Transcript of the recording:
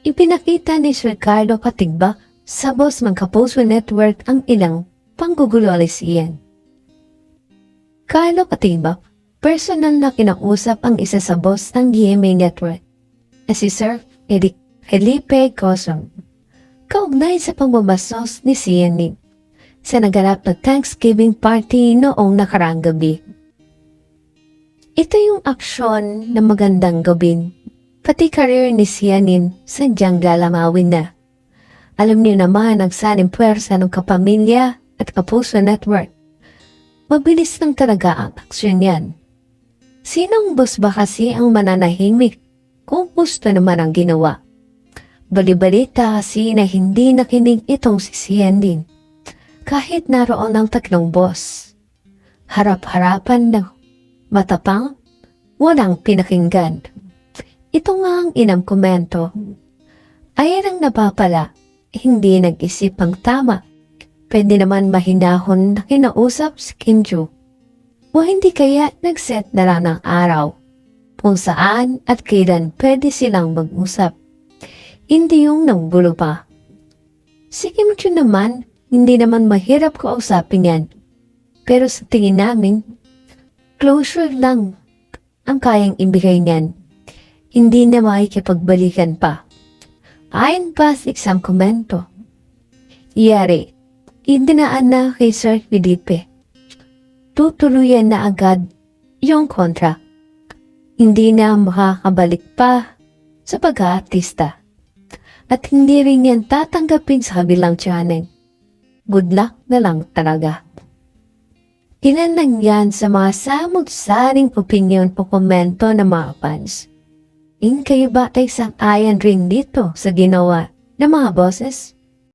Ipinakita ni Sir Carlo Katigba sa Boss Magkapuso Network ang ilang panggugulolisiyan. Carlo Katigba, personal na kinausap ang isa sa boss ng GMA Network na si Sir Eric Felipe Cosong. Kaugnay sa pagmamastos ni CNN sa naganap na Thanksgiving party noong nakaraang gabi. Ito yung aksyon na magandang gawin. Pati career ni Sianin sadyang lalamawin na. Alam niyo naman ang saning pwersa ng kapamilya at kapuso network. Mabilis lang talaga ang aksyon yan. Sinong boss ba kasi ang mananahimik kung gusto naman ang ginawa? Balibalita kasi na hindi nakinig itong si Sianin kahit naroon ang tatlong boss. Harap-harapan na matapang, walang pinakinggan. Ito nga ang inang komento. Ayan ang napapala, hindi nag-isip ang tama. Pwede naman mahinahon na kinausap si Kim Joo. O hindi kaya nag-set na lang ng araw kung saan at kailan pwede silang mag-usap. Hindi yung nanggulo pa. Si Kim naman, hindi naman mahirap kausapin yan. Pero sa tingin namin, closure lang ang kayang ibigay niyan. Hindi na makikipagbalikan pa. Ayon pa sa isang komento. Iyari, idinaan na kay Sir Felipe. Tutuluyan na agad yung kontra. Hindi na makakabalik pa sa pag-aartista. At hindi rin yan tatanggapin sa kabilang channel. Good luck na lang talaga. Ilan lang yan sa mga samot-saring opinion o komento ng mga fans. In kayo ba ay sang-ayan rin dito sa ginawa ng mga bosses?